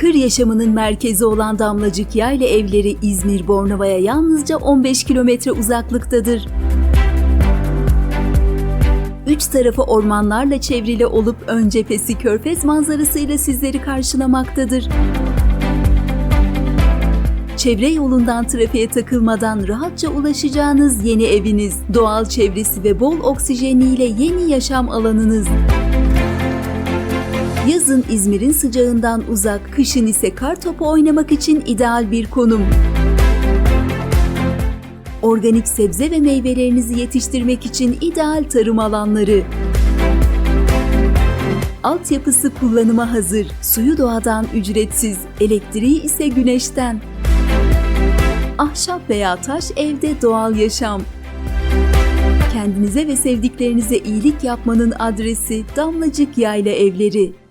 Kır yaşamının merkezi olan Damlacık Yayla evleri İzmir Bornova'ya yalnızca 15 kilometre uzaklıktadır. Üç tarafı ormanlarla çevrili olup ön cephesi körfez manzarasıyla sizleri karşılamaktadır. Çevre yolundan trafiğe takılmadan rahatça ulaşacağınız yeni eviniz, doğal çevresi ve bol oksijeniyle yeni yaşam alanınız. Yazın İzmir'in sıcağından uzak, kışın ise kar topu oynamak için ideal bir konum. Organik sebze ve meyvelerinizi yetiştirmek için ideal tarım alanları. Altyapısı kullanıma hazır, suyu doğadan ücretsiz, elektriği ise güneşten. Ahşap veya taş evde doğal yaşam. Kendinize ve sevdiklerinize iyilik yapmanın adresi Damlacık Yayla Evleri.